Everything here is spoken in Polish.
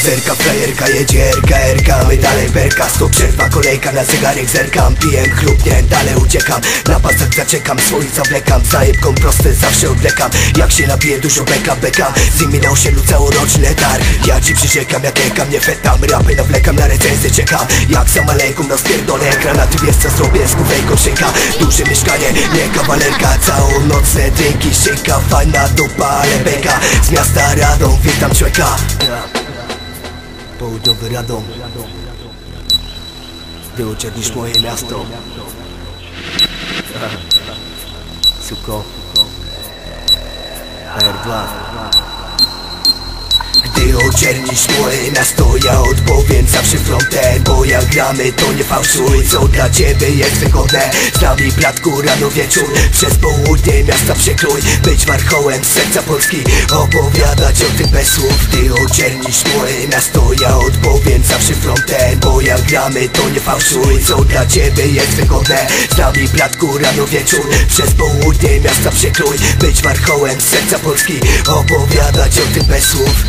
Zerka, frajerka, jedzierka, erka, wydalej berka stop przerwa, kolejka na zegarek zerkam. Pijem chlubnie, dalej uciekam. Na pasach zaczekam, swoich zawlekam Zajebką proste zawsze odlekam. Jak się napiję dużo beka, beka. Z nimi na osiedlu całoroczny letar Ja ci przyrzekam, jak ekam, nie fetam. Rapy nawlekam, na recenzję czekam Jak za maleńką na spierdolę ekran A ty wiesz co zrobię, z głównej koszyka. Duże mieszkanie, nie kawalerka. Całą nocne drinki, szyka. Fajna dupa, ale beka. Z miasta Radom, witam człowieka. Południowy Radom Było niż moje miasto. Suko. R2 gdy oczernisz moje miasto, ja odpowiem zawsze frontem Bo jak gramy to nie fałszuj, co dla ciebie jest wygodne? Z nami bratku rano wieczór, przez południe miasta przekrój. Być warchołem serca Polski, opowiadać o tym bez słów. Gdy oczernisz moje miasto, ja odpowiem frontem Bo jak gramy to nie fałszuj, co dla ciebie jest wygodne? Z nami bratku rano wieczór, przez południe miasta przekrój. Być warchołem serca Polski, opowiadać o tym bez słów